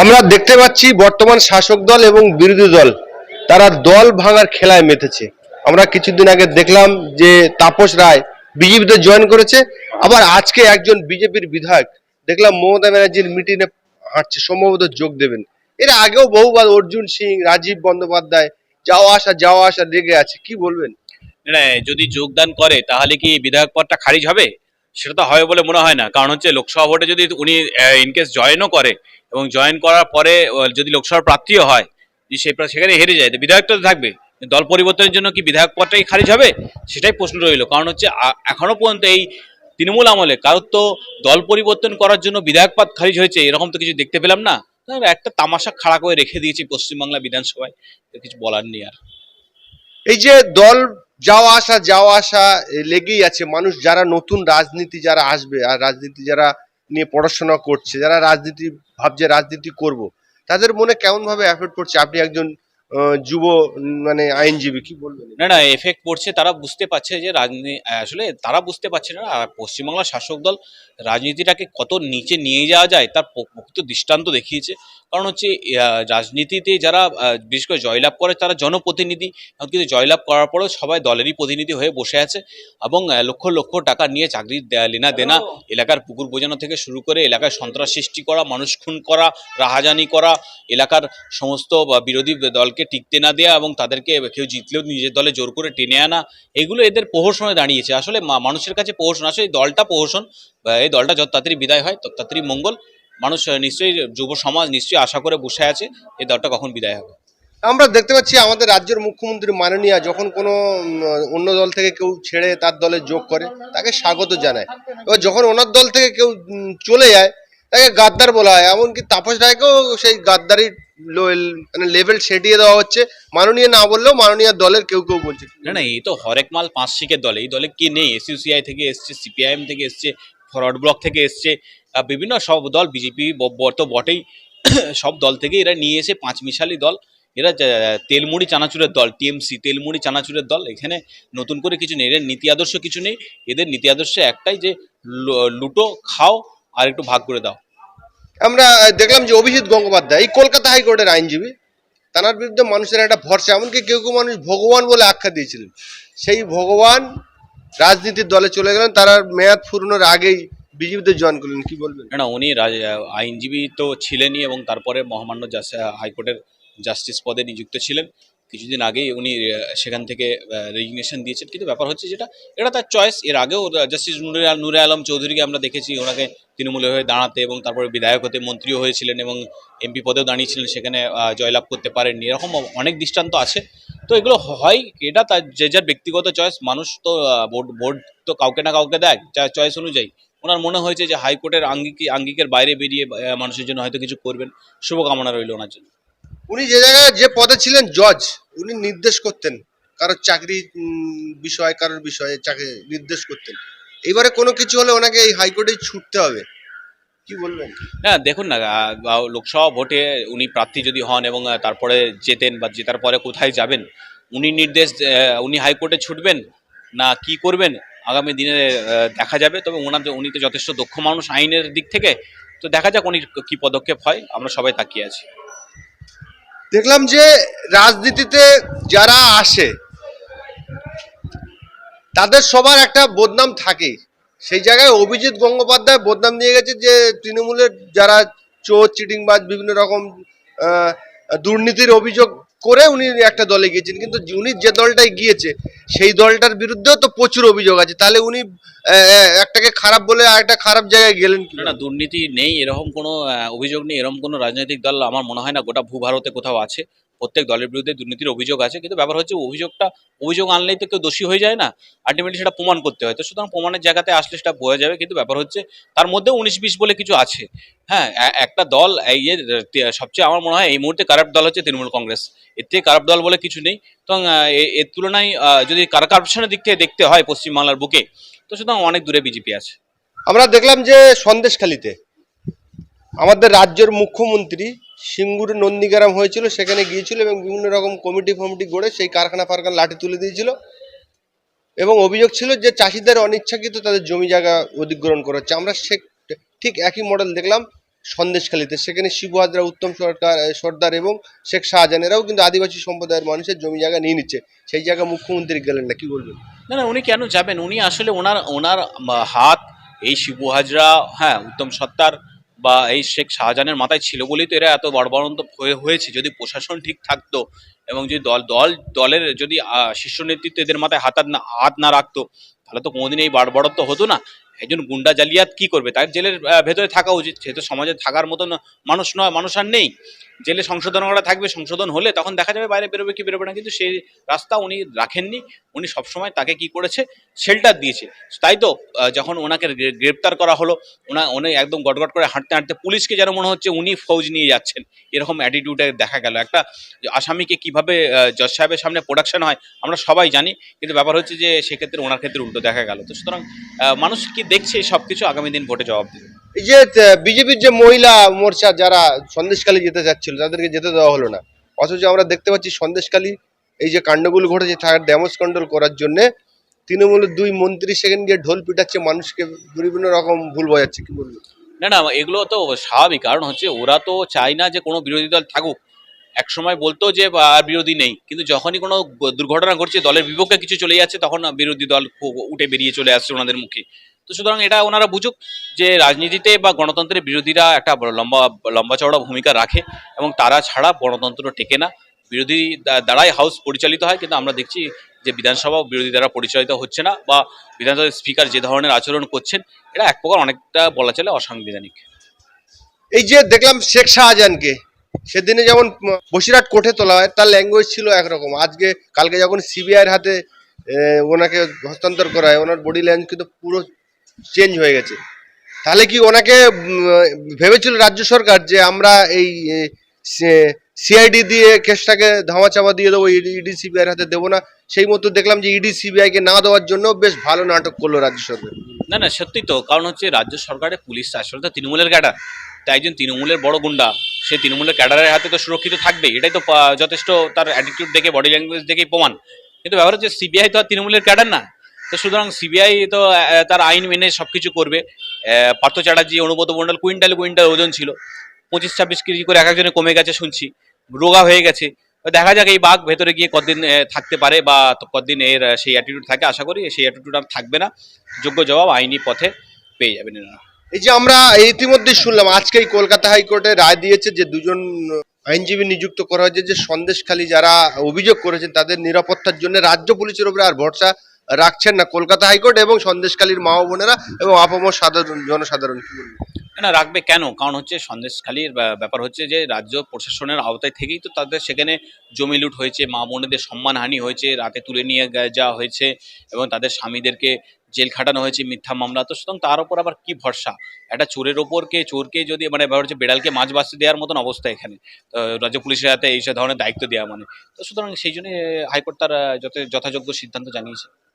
আমরা দেখতে পাচ্ছি বর্তমান শাসক দল এবং বিরোধী দল, তারা দল ভাঙার খেলায় মেতেছে। আমরা কিছুদিন আগে দেখলাম যে তাপস রায় বিজেপিতে জয়েন করেছে, আবার আজকে একজন বিজেপির বিধায়ক, দেখলাম মমতা ব্যানার্জির মিটিংয়ে হাঁটছে, সম্ভবত যোগ দেবেন। এর আগেও বহুবার অর্জুন সিং, রাজীব বন্দ্যোপাধ্যায় যাওয়া আসা যাওয়া আসা লেগে আছে, কি বলবেন? যদি যোগদান করে, তাহলে কি বিধায়ক পদটা খারিজ হবে? সেটা তো হবে বলে মনে হয় না। কারণ হচ্ছে লোকসভা ভোটে যদি উনি ইনকেস জয়েনও করে এবং জয়েন করার পরে যদি লোকসভার প্রার্থীও হয় যদি সে প্রা- সেখানে হেরে যায়, তো বিধায়কটা তো থাকবে। দল পরিবর্তনের জন্য কি বিধায়ক পদটাই খারিজ হবে? সেটাই প্রশ্ন রইল। কারণ হচ্ছে এখনও পর্যন্ত এই তৃণমূল আমলে কারোর তো দল পরিবর্তন করার জন্য বিধায়ক পদ খারিজ হয়েছে, এরকম তো কিছু দেখতে পেলাম না। একটা তামাশা খাড়া করে রেখে দিয়েছি পশ্চিমবাংলা বিধানসভায়। কিছু বলার নেই আর। এই যে দল যাওয়া আসা যাওয়া আসা লেগেই আছে। মানুষ যারা নতুন রাজনীতি যারা আসবে, আর রাজনীতি যারা নিয়ে পড়াশোনা করছে, যারা রাজনীতি ভাবছে, রাজনীতি করব, তাদের মনে কেমন ভাবে এফেক্ট করছে আপনি একজন যুব মানে আইনজীবী, কি বলবেন? না না এফেক্ট পড়ছে। তারা বুঝতে পারছে যে রাজনীতি আসলে তারা বুঝতে পারছে না। পশ্চিমবাংলার শাসক দল রাজনীতিটাকে কত নিচে নিয়ে যাওয়া যায়, তার প্রকৃত দৃষ্টান্ত দেখিয়েছে। কারণ হচ্ছে রাজনীতিতে যারা বিশেষ করে জয়লাভ করে তারা জনপ্রতিনিধি। কিন্তু জয়লাভ করার পরেও সবাই দলেরই প্রতিনিধি হয়ে বসে আছে এবং লক্ষ লক্ষ টাকা নিয়ে চাকরি দেয়া- লেনা দেনা এলাকার পুকুর বোঝানো থেকে শুরু করে এলাকায় সন্ত্রাস সৃষ্টি করা মানুষ খুন করা রাহাজানি করা এলাকার সমস্ত বিরোধী দলকে টিকতে না দেওয়া এবং তাদেরকে কেউ জিতলেও নিজের দলে জোর করে টেনে আনা এগুলো এদের প্রহসনে দাঁড়িয়েছে। আসলে মানুষের কাছে প্রহসন আসলে এই দলটা প্রহসন এই দলটা যত তাড়াতাড়ি বিদায় হয় তত তাড়াতাড়ি মঙ্গল। মানুষ নিশ্চয়ই যুব সমাজ নিশ্চয়ই আশা করে বসে আছে এই দলটা কখন বিদায় হবে। আমরা দেখতে পাচ্ছি আমাদের রাজ্যের মুখ্যমন্ত্রী মাননীয়া যখন কোনো অন্য দল থেকে কেউ ছেড়ে তার দলে যোগ করে তাকে স্বাগত জানায়। এবার যখন ওনার দল থেকে কেউ চলে যায় তাকে গাদ্দার বলা হয়। এমনকি তাপস রায়কেও সেই গাদ্দারি মানে লেভেল সেটিয়ে দেওয়া হচ্ছে। মাননীয় না বললেও মাননীয় দলের কেউ কেউ বলছে। না না এই তো হরেক মাল পাঁচ শিখের দলে। এই দলে কি নেই? এসইউসিআই থেকে এসছে সিপিআইএম থেকে এসছে ফরওয়ার্ড ব্লক থেকে এসছে। বিভিন্ন সব দল, বিজেপি তো বটেই। সব দল থেকে এরা নিয়ে এসে পাঁচ মিশালি দল। এরা তেলমুড়ি চানাচুরের দল, টিএমসি তেলমুড়ি চানাচুরের দল। এখানে নতুন করে কিছু নেই, এদের নীতি আদর্শ কিছু নেই। এদের নীতি আদর্শ একটাই যে লুটো খাও আর একটু ভাগ করে দাও। আমরা দেখলাম যে অভিজিৎ গঙ্গোপাধ্যায়, এই কলকাতা হাইকোর্টের আইনজীবী। তার বিরুদ্ধে মানুষের একটা ভরসা, এমনকি কেউ কেউ মানুষ ভগবান বলে আখ্যা দিয়েছিলেন। সেই ভগবান রাজনীতির দলে চলে গেলেন, তারা মেয়াদ ফুরানোর আগেই বিজেপিতে জয়েন করলেন, কি বলবেন? না উনি আইনজীবী তো ছিলেনই এবং তারপরে মহামান্য হাইকোর্টের জাস্টিস পদে নিযুক্ত ছিলেন। কিছুদিন আগেই উনি সেখান থেকে রেজিগনেশন দিয়েছেন। কিন্তু ব্যাপার হচ্ছে যেটা, এটা তার চয়েস এর আগেও জাস্টিস নুরে নুরে আলম চৌধুরীকে আমরা দেখেছি, ওনাকে তৃণমূলের হয়ে দাঁড়াতে এবং তারপরে বিধায়ক হতে মন্ত্রীও হয়েছিলেন এবং এমপি পদেও দাঁড়িয়েছিলেন, সেখানে জয়লাভ করতে পারেননি। এরকম অনেক দৃষ্টান্ত আছে। তো এগুলো হয় এটা তার যে যার ব্যক্তিগত চয়েস মানুষ তো ভোট ভোট তো কাউকে না কাউকে দেয় চয়েস অনুযায়ী। ওনার মনে হয়েছে যে হাইকোর্টের আঙ্গিক, আঙ্গিকের বাইরে বেরিয়ে মানুষের জন্য হয়তো কিছু করবেন। শুভকামনা রইল ওনার জন্য। উনি যে জায়গায় যে পদে ছিলেন জজ, উনি নির্দেশ করতেন। কারোর চাকরি বিষয়, কারোর বিষয়ে চাকরি নির্দেশ করতেন। এবারে কোনো কিছু হলে ওনাকে এই হাইকোর্টে ছুটতে হবে। কি বলবেন? হ্যাঁ দেখুন না লোকসভা ভোটে উনি প্রার্থী যদি হন এবং তারপরে জেতেন বা জেতার পরে কোথায় যাবেন উনি নির্দেশ উনি হাইকোর্টে ছুটবেন না কি করবেন আগামী দিনে দেখা যাবে। তবে ওনার উনি তো যথেষ্ট দক্ষ মানুষ আইনের দিক থেকে তো দেখা যাক উনি কি পদক্ষেপ হয় আমরা সবাই তাকিয়ে আছি। দেখলাম যে রাজনীতিতে যারা আসে তাদের সবার একটা বদনাম থাকে। সেই জায়গায় অভিজিৎ গঙ্গোপাধ্যায় বদনাম নিয়ে গেছে যে, তৃণমূলের যারা চোর, চিটিংবাজ, বিভিন্ন রকম দুর্নীতির অভিযোগ করে উনি একটা দলে গিয়েছেন। কিন্তু উনি যে দলটায় গিয়েছে, সেই দলটার বিরুদ্ধেও তো প্রচুর অভিযোগ আছে। তাহলে উনি একটাকে খারাপ বলে আর একটা খারাপ জায়গায় গেলেন না দুর্নীতি নেই, এরকম কোনো অভিযোগ নেই, এরকম কোনো রাজনৈতিক দল আমার মনে হয় না, গোটা ভূভারতে কোথাও আছে। প্রত্যেক দলের বিরুদ্ধে দুর্নীতির অভিযোগ আছে, কিন্তু ব্যাপার হচ্ছে অভিযোগটা, অভিযোগ আনলেই তো কেউ দোষী হয়ে যায় না। আলটিমেটলি সেটা প্রমাণ করতে হয়। তো সুতরাং প্রমাণের জায়গাতে আসলে সেটা বোঝা যাবে, কিন্তু ব্যাপার হচ্ছে তার মধ্যে উনিশ বিশ বলে কিছু আছে। হ্যাঁ একটা দল, এই সবচেয়ে আমার মনে হয় এই মুহূর্তে খারাপ দল হচ্ছে তৃণমূল কংগ্রেস। এর থেকে কারাপ দল বলে কিছু নেই। তো এর তুলনায় যদি কারাকারপশনের দিক থেকে দেখতে হয় পশ্চিমবাংলার বুকে, তো সুতরাং অনেক দূরে বিজেপি আছে। আমরা দেখলাম যে সন্দেশখালিতে আমাদের রাজ্যের মুখ্যমন্ত্রী সিঙ্গুর নন্দীগ্রাম হয়েছিল, সেখানে গিয়েছিল এবং বিভিন্ন রকম কমিটি ফমিটি গড়ে সেই কারখানা ফারখানা লাঠি তুলে দিয়েছিল। এবং অভিযোগ ছিল যে চাষিদের অনিচ্ছাকৃত তাদের জমি জায়গা অধিগ্রহণ করা হচ্ছে আমরা সে ঠিক একই মডেল দেখলাম সন্দেশখালীতে। সেখানে শিবু হাজরা, উত্তম সরকার সর্দার এবং শেখ শাহজাহানেরাও কিন্তু আদিবাসী সম্প্রদায়ের মানুষের জমি জায়গা নিয়ে নিচ্ছে। সেই জায়গায় মুখ্যমন্ত্রী গেলেন না, কি বলবেন? না না, উনি কেন যাবেন? উনি আসলে ওনার ওনার হাত, এই শিবু হাজরা হ্যাঁ উত্তম সত্তার বা এই শেখ শাহজাহানের মাথায় ছিল বলেই তো এরা এত বড়বড়ন্ত হয়ে- হয়েছে। যদি প্রশাসন ঠিক থাকতো এবং যদি দল দল, দলের যদি শীর্ষ নেতৃত্ব এদের মাথায় হাত না হাত না রাখতো, তাহলে তো কোনোদিন এই বাড়বড়ত্ব হতো না। একজন গুন্ডা জালিয়াত কি করবে? তার জেলের ভেতরে থাকা উচিত। সে তো সমাজে থাকার মতন মানুষ নয়, মানুষ আর নেই। জেলে সংশোধন করা থাকবে, সংশোধন হলে তখন দেখা যাবে বাইরে বেরোবে কি বেরোবে না। কিন্তু সেই রাস্তা উনি রাখেননি। উনি সবসময় তাকে কি করেছে? শেল্টার দিয়েছে। তাই তো যখন ওনাকে গ্রেপ্তার করা হলো, ওনা, উনি একদম গটগট করে হাঁটতে হাঁটতে পুলিশকে যেন মনে হচ্ছে উনি ফৌজ নিয়ে যাচ্ছেন। এরকম অ্যাটিটিউডে দেখা গেল। একটা আসামিকে কীভাবে জজ সাহেবের সামনে প্রোডাকশন হয়, আমরা সবাই জানি। কিন্তু ব্যাপার হচ্ছে যে সেক্ষেত্রে ওনার ক্ষেত্রে উল্টো দেখা গেল। তো সুতরাং মানুষ কি দেখছে এই সব কিছু আগামী দিন ভোটে জবাব দেবে। এই যে বিজেপির যে মহিলা মোর্চা যারা সন্দেশখালী যেতে চাচ্ছিল তাদেরকে যেতে দেওয়া হলো না। অথচ আমরা দেখতে পাচ্ছি সন্দেশকালী এই যে কাণ্ডগুলো ঘটেছে তার ড্যামেজ কন্ট্রোল করার জন্য তৃণমূলের দুই মন্ত্রী সেখানে গিয়ে ঢোল পিটাচ্ছে মানুষকে বিভিন্ন রকম ভুল বোঝাচ্ছে। কি বলব? না না এগুলো তো স্বাভাবিক। কারণ হচ্ছে ওরা তো চায় না যে কোনো বিরোধী দল থাকুক। এক সময় বলতো যে আর বিরোধী নেই। কিন্তু যখনই কোনো দুর্ঘটনা ঘটছে দলের বিপক্ষে কিছু চলে যাচ্ছে তখন বিরোধী দল উঠে বেরিয়ে চলে আসছে ওনাদের মুখে। তো সুতরাং এটা ওনারা বুঝুক যে রাজনীতিতে বা গণতন্ত্রের বিরোধীরা একটা লম্বা লম্বা চওড়া ভূমিকা রাখে এবং তারা ছাড়া গণতন্ত্র টেকে না। বিরোধী দ্বারাই হাউস পরিচালিত হয়, কিন্তু আমরা দেখছি যে বিধানসভা বিরোধী দ্বারা পরিচালিত হচ্ছে না বা বিধানসভার স্পিকার যে ধরনের আচরণ করছেন এটা এক প্রকার অনেকটা বলা চলে অসাংবিধানিক। এই যে দেখলাম শেখ শাহজাহানকে, সেদিনে যেমন বসিরহাট কোর্টে তোলা হয়, তার ল্যাঙ্গুয়েজ ছিল একরকম। আজকে, কালকে যখন সিবিআইয়ের হাতে ওনাকে হস্তান্তর করা হয়, ওনার বডি ল্যাঙ্গুয়েজ কিন্তু পুরো চেঞ্জ হয়ে গেছে। তাহলে কি ওনাকে ভেবেছিল রাজ্য সরকার যে আমরা এই সিআইডি দিয়ে কেসটাকে ধামাচাপা দিয়ে দেবো ইডি সিবিআইয়ের হাতে দেবো না? সেই মতো দেখলাম যে ইডি সিবিআইকে না দেওয়ার জন্য বেশ ভালো নাটক করল রাজ্য সরকার। না না, সত্যি তো। কারণ হচ্ছে রাজ্য সরকারের পুলিশ আসলে তো তৃণমূলের ক্যাডার। তাই একজন তৃণমূলের বড় গুন্ডা, সে তৃণমূলের ক্যাডারের হাতে তো সুরক্ষিত থাকবেই। এটাই তো যথেষ্ট তার অ্যাটিটিউড দেখে বডি ল্যাঙ্গুয়েজ দেখেই প্রমাণ। কিন্তু ব্যাপার হচ্ছে সিবিআই তো আর তৃণমূলের ক্যাডার না। তো সুতরাং সিবিআই তো তার আইন মেনে সব কিছু করবে পার্থ চ্যাটার্জি অনুব্রত মণ্ডল কুইন্টাল কুইন্টাল ওজন ছিল। পঁচিশ ছাব্বিশ কেজি করে এক একজনে কমে গেছে শুনছি। রোগা হয়ে গেছে। দেখা যাক এই বাঘ ভেতরে গিয়ে কতদিন আহ, থাকতে পারে বা তো কতদিন এর সেই অ্যাটিটিউড থাকে। আশা করি সেই অ্যাটিটিউড আর থাকবে না। যোগ্য জবাব আইনি পথে পেয়ে এনারা। এই যে আমরা ইতিমধ্যে শুনলাম আজকেই কলকাতা হাইকোর্টে রায় দিয়েছে যে দুজন আইনজীবী নিযুক্ত করা হয়েছে যে সন্দেশখালী যারা অভিযোগ করেছেন তাদের নিরাপত্তার জন্য রাজ্য পুলিশের উপরে আর ভরসা রাখছেন না। কলকাতা হাইকোর্ট এবং সন্দেশখালীর মা বোনেরা এবং আপামর সাধারণ, জনসাধারণ না রাখবে কেন? কারণ হচ্ছে সন্দেশখালীর ব্যাপার হচ্ছে যে রাজ্য প্রশাসনের আওতায় থেকেই তো তাদের সেখানে জমি লুট হয়েছে, মা বোনেদের সম্মানহানি হয়েছে, রাতে তুলে নিয়ে যাওয়া হয়েছে এবং তাদের স্বামীদেরকে জেল খাটানো হয়েছে মিথ্যা মামলা। তো সুতরাং তার উপর আবার কি ভরসা? একটা চোরের ওপরকে চোরকে যদি মানে হচ্ছে বেড়ালকে মাছ বাঁচতে দেওয়ার মতন অবস্থা এখানে। তো রাজ্য পুলিশের হাতে এইসব ধরনের দায়িত্ব দেওয়া মানে। তো সুতরাং সেই জন্য হাইকোর্ট তার যথে- যথাযোগ্য সিদ্ধান্ত জানিয়েছে।